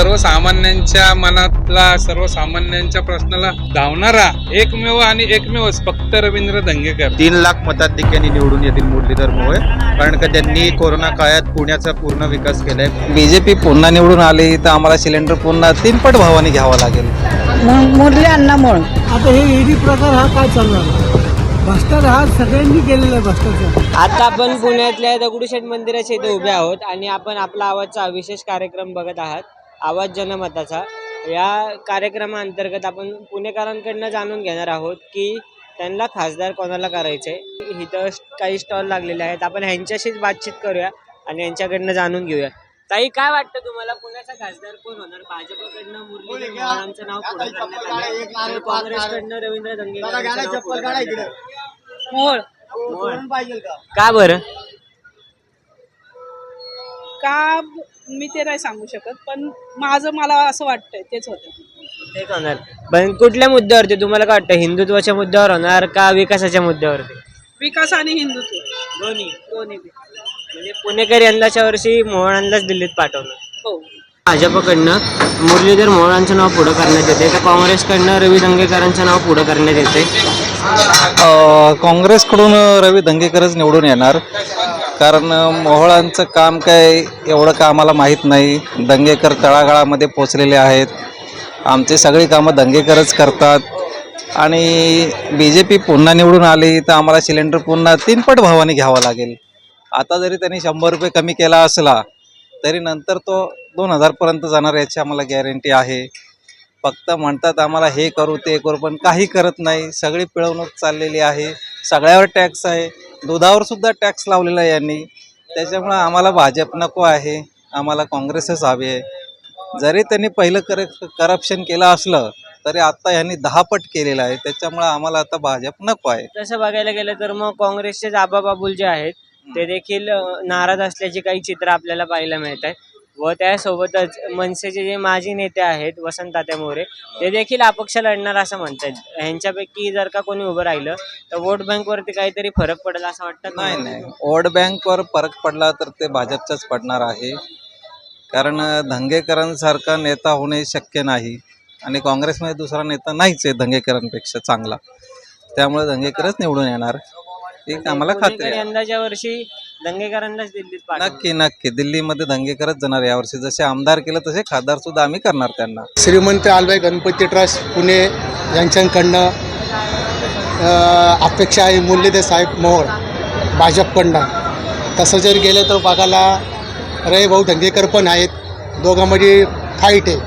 सर्वसामान्यांच्या मनातला सर्वसामान्यांच्या प्रश्नाला धावणारा एकमेव आणि एकमेवच फक्त रवींद्र धंगेकर तीन लाख मताधिक्यांनी निवडून येतील मुरलीधर मोहोळ कारण का त्यांनी कोरोना काळात पुण्याचा पूर्ण विकास केलाय. बीजेपी पुन्हा निवडून आली तर आम्हाला सिलेंडर पुन्हा तीनपट भावाने घ्यावा लागेल. मु- मुरली अण्णामुळं आता हे ईडी प्रकार हा काय चालणार? भ्रष्टाचार हा सगळ्यांनी केलेला आहे भ्रष्टाचार. आता आपण पुण्यातल्या दगडूशेठ मंदिराच्या इथे उभे आहोत आणि आपण आपला आवाजचा विशेष कार्यक्रम बघत आहात. आवाज जनमताचा या कार्यक्रमाअंतर्गत आपण पुणेकरांकडनं जाणून घेणार आहोत की त्यांना खासदार कोणाला करायचंय. इथं काही स्टॉल लागलेले आहेत. आपण ह्यांच्याशीच बातचीत करूया आणि यांच्याकडनं जाणून घेऊया. ताई काय वाटतं तुम्हाला? पुण्याचा खासदार कोण होणार? भाजपकडनं मुरलीधर मोहोळांचं नाव पुढे करण्यात आलं तर काँग्रेसकडनं रवींद्र आलं. मोळ मोहोळ. का बरं? का मी ते नाही सांगू शकत पण माझं मला असं वाटतंय तेच होतं. तेच होणार. पण कुठल्या मुद्द्यावरती? तुम्हाला काय वाटतं हिंदुत्वाच्या मुद्द्यावर होणार का विकासाच्या मुद्द्यावरती? विकास आणि हिंदुत्व. दोन्ही. दोन्ही बी. म्हणजे पुणेकर यंदाच्या वर्षी मोहळांनाच दिल्लीत पाठवलं हो. भाजपकडनं मुरलीधर मोहळांचं नाव पुढं करण्यात येते का काँग्रेसकडनं रवी दंगेकरांचं नाव पुढं करण्यात येते? अ, काँग्रेसकडून रवी दंगेकरच निवडून येणार. कारण मोहळांचं काम काय एवढं का आम्हाला माहीत नाही. दंगेकर तळागाळामध्ये पोचलेले आहेत. आमचे सगळी कामं दंगेकरच करतात. आणि बी जे पी पुन्हा निवडून आली तर आम्हाला सिलेंडर पुन्हा तीनपट भावाने घ्यावा लागेल. आता जरी त्यांनी शंभर रुपये कमी केला असला तरी नंतर तो दोन हजारपर्यंत जाणार याची आम्हाला गॅरंटी आहे. फक्त म्हणतात आम्हाला हे करू ते करू पण काही करत नाही. सगळी पिळवणूक चाललेली आहे. सगळ्यावर टॅक्स आहे. दुधावर सुद्धा टॅक्स लावलेला आहे यांनी. त्याच्यामुळं आम्हाला भाजप नको आहे. आम्हाला काँग्रेसच हवे आहे. जरी त्यांनी पहिलं कर करप्शन केलं असलं तरी आत्ता यांनी दहा पट केलेलं आहे. त्याच्यामुळं आम्हाला आता भाजप नको आहे. तसं बघायला गेलं तर मग काँग्रेसचे जाबा बाबुल जे आहेत ते देखील नाराज असल्याची काही चित्र आपल्याला पाहायला मिळत आहे व त्यासोबतच मनसेचे जे माजी नेते आहेत वसंत तात्या मोरे ते देखील अपक्ष लढणार असं म्हणतात. ह्यांच्यापैकी जर का कोणी उभं राहिलं तर वोट बँकवरती काहीतरी फरक पडेल असं वाटतं नाही नाही. वोट बँकवर फरक पडला तर ते भाजपचाच पडणार आहे. कारण धंगेकरांसारखा नेता होणे शक्य नाही आणि काँग्रेसमध्ये दुसरा नेता नाहीच आहे धंगेकरांपेक्षा चांगला. त्यामुळे धंगेकरच निवडून येणार. आम्हाला खात्री आहे. यंदाच्या वर्षी दंगेकरांनाच दिल्लीत नक्की नक्की. दिल्लीमध्ये दंगेकरच जाणार यावर्षी जसे आमदार केलं तसे खासदार सुद्धा आम्ही करणार त्यांना. श्रीमंत आलबाई गणपती ट्रस्ट पुणे यांच्याकडनं अं, अपेक्षा आहे मुरलीधर साहेब मोहोळ भाजपकडनं तसं जर गेलं तर बघायला रे भाऊ धंगेकर पण आहेत. दोघांमध्ये फाईट आहे.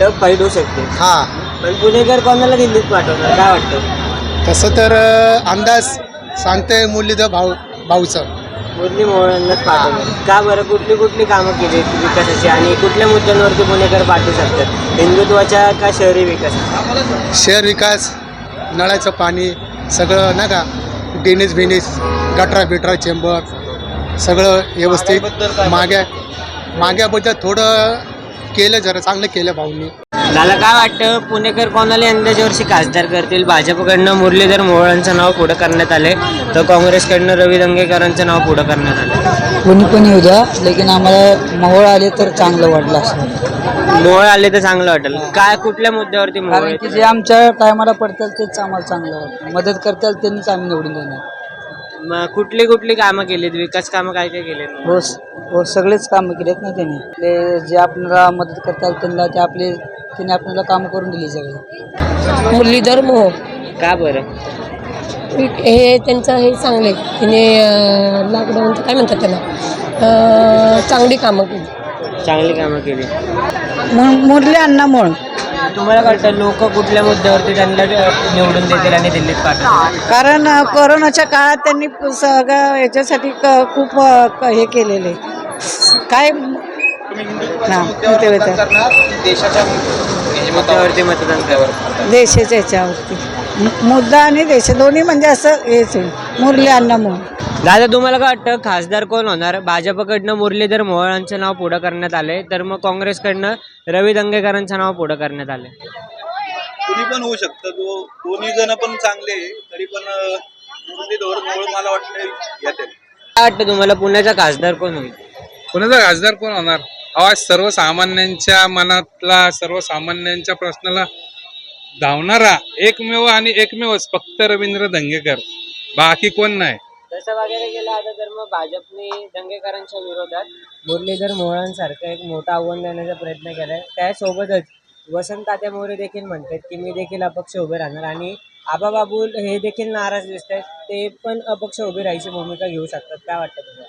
टप फाईट होऊ शकते. हां. पण पुणेकर कोणाला दिल्लीत पाठवणार? काय वाटतं? तसं तर अं, अंदाज सांगते मुरलीधर भाऊ भाऊचं. मुरली पाठवलं. का बरं? कुठली कुठली कामं केली आहेत विकासाची? आणि कुठल्या मुद्द्यांवरती पुणेकर पाठवू शकतात हिंदुत्वाच्या का शहरी विकासाच्या? शहर विकास नळाचं पाणी सगळं नाही का? ड्रेनेज बिनेज गटरा बिटरा चेंबर सगळं व्यवस्थित. माग्या माग्याबद्दल थोडं केलं जरा चांगलं केलं भाऊंनी. मला काय वाटतं? पुणेकर कोणाला यंदाच्या वर्षी खासदार करतील? भाजपकडनं मुरलीधर मोहोळांचं नाव पुढं करण्यात आले तर काँग्रेसकडनं रवी दंगेकरांचं नाव पुढं करण्यात आलं कोणी पण येऊ द्या लेकिन आम्हाला मोहोळ आले तर चांगलं वाटलं असं मोहोळ आले तर चांगलं वाटेल. काय कुठल्या मुद्द्यावरती मोहोळ कारण की येतील? जे आमच्या टायमाला पडतील तेच आम्हाला चांगलं वाटतं. मदत करतील त्यांनीच आम्ही निवडून देणार. मग कुठली कुठली कामं केलीत? विकास कामं काय काय केलीत? हो स- हो सगळेच कामं केलेत ना त्यांनी. ते जे आपल्याला मदत करतात त्यांना ते आपले त्यांनी आपल्याला कामं करून दिली सगळे. मुरलीधर मोह का बरं? हे त्यांचं हे चांगले. तिने लॉकडाऊनचं काय म्हणतात त्याला? अं, चांगली कामं केली. चांगली कामं केली. मुरली अण्णामुळं तुम्हाला काय वाटतं लोक कुठल्या मुद्द्यावरती त्यांना निवडून देतील आणि दिल्लीत पाठवतील? कारण कोरोनाच्या काळात त्यांनी सगळं याच्यासाठी क- खूप अ, क- हे केलेले. काय? हा, ते होतं. मुद्द्यावरती मतदान करा देशाच्या ह्याच्यावरती मु- मुद्दा आणि देश दोन्ही म्हणजे असं हेच आहे. मुरली अण्णामुळं दादा तुम्हाला काय वाटतं खासदार कोण होणार? भाजपकडनं मुरलीधर मोहोळांचं नाव पुढं करण्यात आलंय तर मग काँग्रेसकडनं रवी दंगेकरांचं नाव पुढं करण्यात आलंय. कुणी पण होऊ शकतं. दो दोन्ही जण पण चांगले. तरी पण मुरलीधर मोहोळ मला वाटतं येते. काय वाटतं तुम्हाला पुण्याचा खासदार कोण होईल? पुण्याचा खासदार कोण होणार? आज सर्वसामान्यांच्या मनातला सर्वसामान्यांच्या प्रश्नाला धावणारा एकमेव आणि एकमेवच फक्त रवींद्र धंगेकर बाकी कोण नाही. तसं बघायला गेलं आता तर मग भाजपने दंगेकरांच्या विरोधात मुरलीधर मोहळांसारखं एक मोठं आव्हान देण्याचा प्रयत्न केलाय. त्यासोबतच वसंत तात्या मोरे देखील म्हणतात की मी देखील अपक्ष उभे राहणार आणि आबा बाबूल हे देखील नाराज दिसत आहेत ते पण अपक्ष उभे राहायची भूमिका घेऊ शकतात. काय वाटतं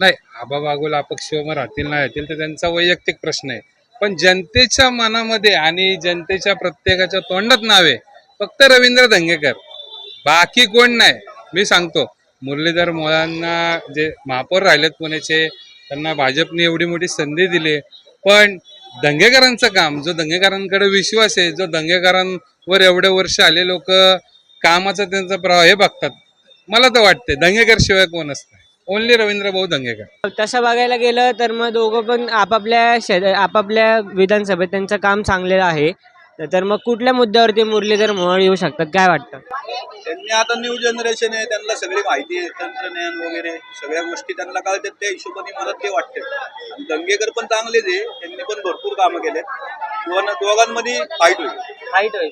नाही आबा बागुल अपक्ष उभं राहतील नाही राहतील तर त्यांचा वैयक्तिक प्रश्न आहे. पण जनतेच्या मनामध्ये आणि जनतेच्या प्रत्येकाच्या तोंडात नावे. फक्त रवींद्र धंगेकर बाकी कोण नाही. मी सांगतो मुरलीधर मोळांना जे महापौर राहिलेत पुण्याचे त्यांना भाजपने एवढी मोठी संधी दिली. पण दंगेकरांचं काम जो दंगेकरांकडे विश्वास आहे जो दंगेकरांवर एवढे वर्ष आले लोक कामाचा त्यांचा प्रभाव हे बघतात. मला तर वाटते दंगेकर शिवाय कोण असतं ओनली रवींद्र भाऊ दंगेकर. तसं बघायला गेलं तर मग दोघं पण आपापल्या आपापल्या विधानसभेत त्यांचं काम चांगलेलं आहे. तर मग कुठल्या मुद्द्यावरती मुरलीधर मोहोळ येऊ शकतात? काय वाटतं? त्यांनी आता न्यू जनरेशन आहे त्यांना सगळी माहिती आहे तंत्रज्ञान वगैरे सगळ्या गोष्टी त्यांना कळतात त्या हिशोबाने मला ते वाटते. आणि दंगेकर पण चांगलेच आहे त्यांनी पण भरपूर कामं केलेत. दोन दोघांमध्ये फाईट होईल. फाईट होईल.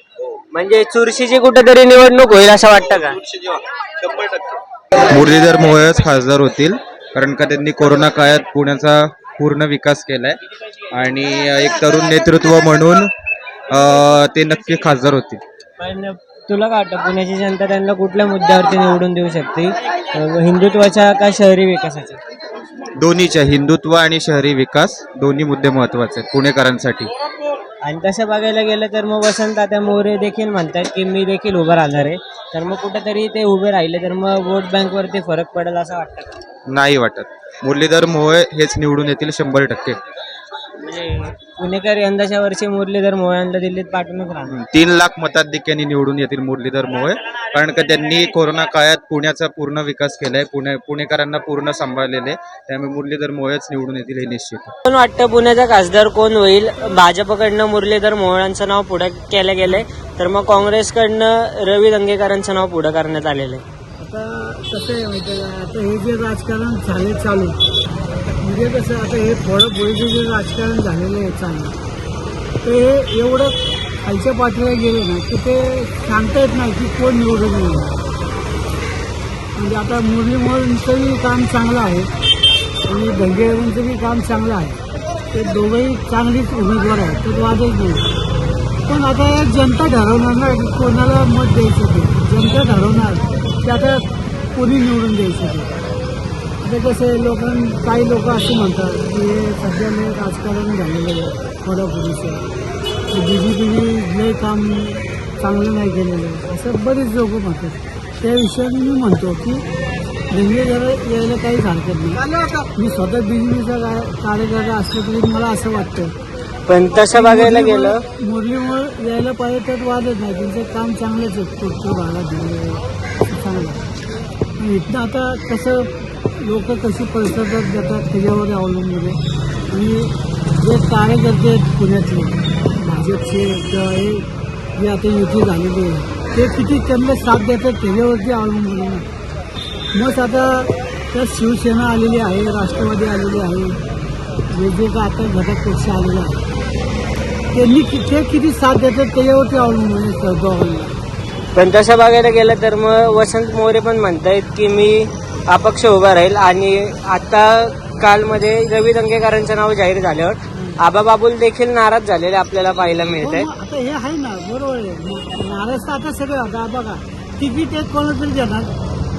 म्हणजे चुरशीची कुठेतरी निवडणूक होईल असं वाटतं का? जेव्हा शंभर टक्के. मुरलीधर मोहोळच खासदार होतील कारण का त्यांनी कोरोना काळात पुण्याचा पूर्ण विकास केलाय. आणि एक तरुण नेतृत्व म्हणून अं, ते नक्की खासदार होतील पण तुला काय वाटतं पुण्याची जनता त्यांना कुठल्या मुद्द्यावरती निवडून देऊ शकते? अं, हिंदुत्वाच्या का शहरी विकासाच्या? दोन्हीच्या हिंदुत्व आणि शहरी विकास दोन्ही मुद्दे महत्त्वाचे आहेत पुणेकरांसाठी. आणि तसं बघायला गेलं तर मग वसंत आता मोरे देखील म्हणतात की मी देखील उभं राहणार आहे. तर मग कुठेतरी ते उभे राहिले तर मग वोट बँकवरती फरक पडेल असं वाटतं का? नाही वाटत. मुरलीधर मोहोळ हेच निवडून येतील शंभर टक्के. म्हणजे पुणेकर यंदाच्या वर्षी मुरलीधर मोहळांना दिल्लीत पाठवूनच राहणार तीन लाख मताधिक्यांनी निवडून येतील मुरलीधर मोहोळ कारण का त्यांनी कोरोना काळात पुण्याचा पूर्ण विकास केलाय पुणे पुणेकरांना पूर्ण सांभाळलेले आहे. त्यामुळे मुरलीधर मोहोळच निवडून येतील हे निश्चित आहे. कोण वाटतं पुण्याचा खासदार कोण होईल भाजपकडनं मुरलीधर मोहळांचं नाव पुढे केलं गेलंय तर मग काँग्रेसकडनं रवी दंगेकरांचं नाव पुढे करण्यात आलेलं आहे आता कसं आहे माहिती आहे का आता हे जे राजकारण झाले चालू म्हणजे कसं आता हे फोडाफोडीचे जे राजकारण झालेलं आहे चांगलं. ते हे एवढं खालच्या पातळीला गेले ना की ते सांगता येत नाही की कोण निवडून येईल. म्हणजे आता मुरलीमोहनचंही काम चांगलं आहे आणि दंगेकरांचं बी काम चांगलं आहे. ते दोघंही चांगलीच उमेदवार आहेत तर वादच नाही. पण आता जनता ठरवणार ना की कोणाला मत द्यायचं ते. जनता ठरवणार की आता कोणी निवडून द्यायचं ते. आता कसं आहे लोकां काही लोक असे म्हणतात की हे सध्या लय राजकारण झालेलं आहे फोडाफोडीचं बी जे पीने लय काम चांगलं नाही केलेलं आहे. असं बरेच लोक म्हणतात. त्या विषयाने मी म्हणतो की दंगे जरा यायला काहीच हरकत नाही. मी स्वतः बी जे पीचा कार्यकर्ता असलं तरी मला असं वाटतं. पण तसं बघायला गेलं मुरलीमुळे यायला पाहिजे तर वादच नाही. त्यांचं काम चांगलंच आहे. पुढच्या भागात चांगलं इथनं आता कसं लोक कशी प्रतिसाद देतात त्याच्यावर अवलंबून आहे. आणि जे कार्यकर्ते आहेत पुण्यातले भाजपचे हे जे आता युती झालेली आहे ते किती त्यांना साथ देतात त्याच्यावरती अवलंबून आहे. मग आता त्यात शिवसेना आलेली आहे राष्ट्रवादी आलेली आहे वेगवेगळ्या आता घटक पक्ष आलेला आहे त्यांनी ते किती साथ देतात त्याच्यावरती अवलंबून आहे सहभाग पण तसं बघायला गेलं तर मग वसंत मोरे पण म्हणतायत की मी अपक्ष उभा राहील आणि आता कालमध्ये रवी दंगेकरांचं नाव जाहीर झाल्यावर आबा बाबुल देखील नाराज झालेले आपल्याला पाहायला मिळत हो, मग आता हे आहे ना बरोबर आहे. मग महाराष्ट्र आता सगळं आता बघा तिकीट एक कोणाला तरी देणार.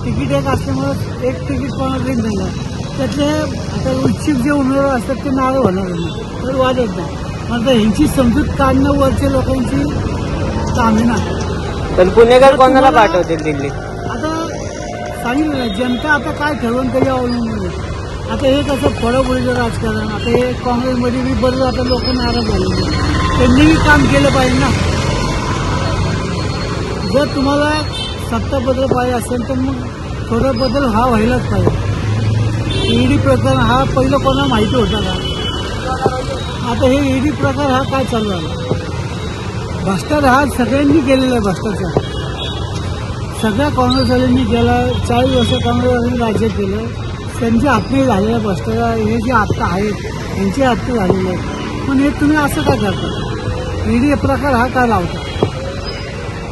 तिकीट एक असल्यामुळं एक तिकीट कोणाला तरी देणार. त्यातले आता इच्छुक जे उमेदवार असतात ते नावं होणार तर वाद येत नाही. आता ह्यांची समजूत काढणं वरच्या लोकांची काम आहे ना पण पुणेकर कोणाला पाठवतील दिल्लीत? सांगितलं नाही. जनता आता काय ठरवून त्याच्या अवलंबून आहे आता हे कसं फळाफळीचं राजकारण आता हे काँग्रेसमध्ये बी बरं आता लोक नाराज झालेले त्यांनीही काम केलं पाहिजे ना. जर तुम्हाला सत्ता बदल पाहिजे असेल तर मग थोडा बदल हा व्हायलाच पाहिजे. ईडी प्रकरण हा पहिलं कोणाला माहिती होता का? आता हे ईडी प्रकार हा काय चालू आहे भ्रष्टाचार हा सगळ्यांनी केलेला आहे भ्रष्टाचार. सगळ्या काँग्रेसवाल्यांनी गेला चाळीस वर्ष काँग्रेसवाल्यांनी राज्य केलं. त्यांचे हातने झालेलं भ्रष्टाचार हे जे आत्ता आहेत यांचे हत्या झालेले आहे पण हे तुम्ही असं का करता? ईडी प्रकार हा का लावता?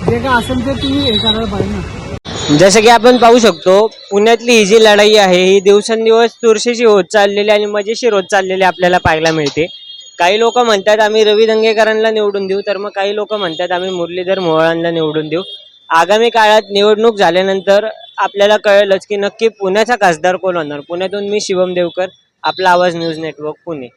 जे काय असेल ते तुम्ही हे करायला पाहिजे ना. जसं की आपण पाहू शकतो पुण्यातली ही जी लढाई आहे ही दिवसेंदिवस चुरशीची होत चाललेली आणि मजेशीर होत चाललेली आपल्याला पाहायला मिळते. काही लोक म्हणतात आम्ही रवी दंगेकरांना निवडून देऊ. तर मग काही लोक म्हणतात आम्ही मुरलीधर मोहळांना निवडून देऊ. आगामी काळात निवडणूक झाल्यानंतर आपल्याला कळेलच की नक्की पुण्याचा खासदार कोण होणार? पुण्यातून मी शिवम देवकर आपला आवाज न्यूज नेटवर्क पुणे.